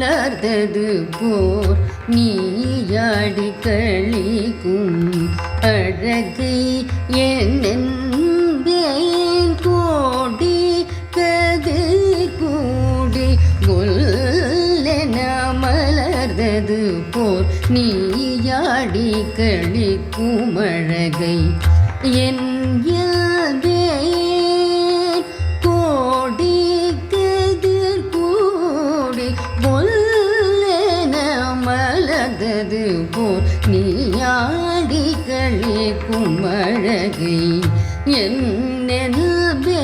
மலர்ந்தது போர் நீயாடி கழிக்கும் அழகை என் கோடி கது கூடி கொல்லென மலர்ந்தது போர் நீயாடி கழிக்கும் அழகை என் மலரது போல் நீயாடிகளே குமழகை அழகை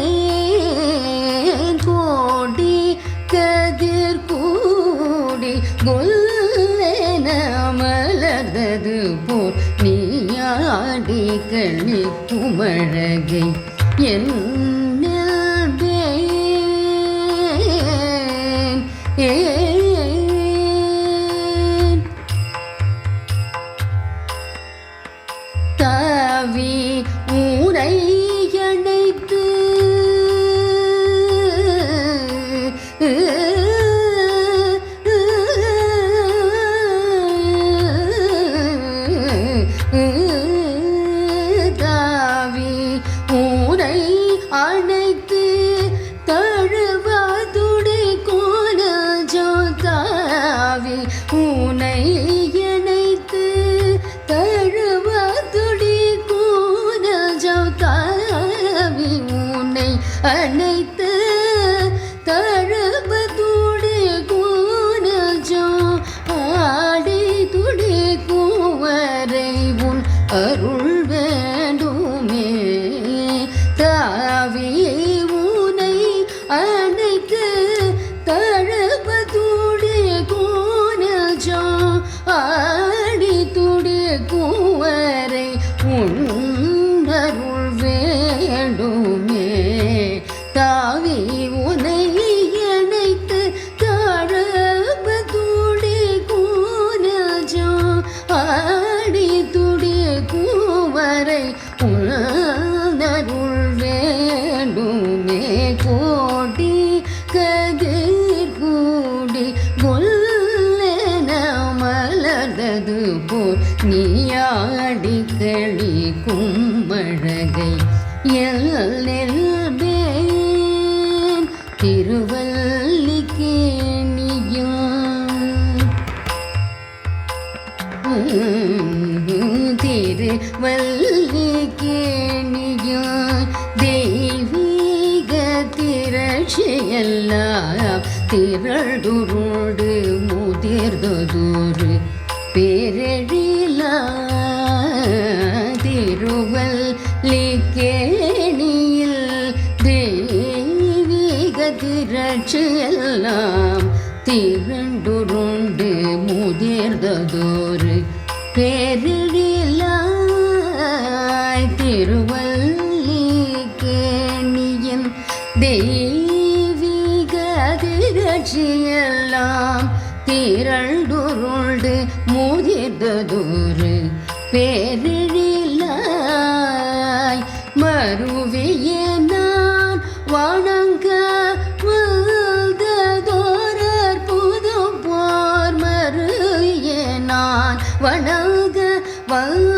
கோடி கதிர் கூடி கொல்லென மலர்ந்தது போர் நீயாடி கழிக்கும் அழகை என்னென்பேன் உனை இணைத்து தழுவாதுடி கோலஜோ தாவி உனை அணைத்து தழுவதுடி கோலஜோ ஆடி துடி கூவரை உன் அருள் கூவரை உன்னருள் வேண்டுமே கோடி கதிர் கூடி கொல்லென மலர்ந்தது போல் நீயாடி களி கும்மழகை எல்லேன் திருவல்லிக்கேணியும் திருவல்லிக்கேணியும் திரட்சியெல்லாம் திரளுருண்டு முதிர்ந்ததொரு. திருவல் லிக்கேணியில் தெய்வீக திரட்சி எல்லாம் திரண்டுருண்டு முதிர்ந்ததொரு. பேரிலாய் திருவல் நிகழ்ச்சியெல்லாம் திரண்டுருண்டு முதிர்ந்ததொரு பேரிலாய் மறுவிய நான் வணங்க வந்ததோரர் புது போர் மறுவிய நான் வணங்க வந்ததோரர்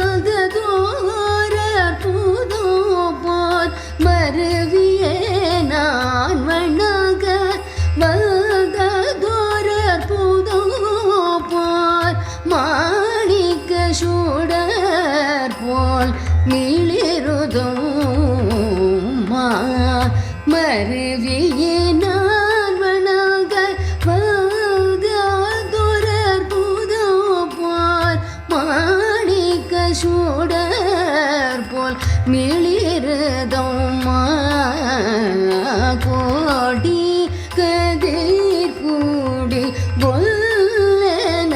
சூடர் போல் மிளிருதம்மா கோடி கதிர் கூடி கொல்லன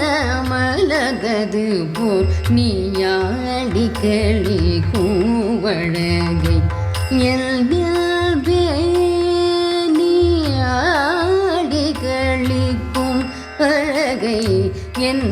மலகது போல் நீயாடி களி கூவழகை எல் நீயாடி களிக்கும் அழகை என்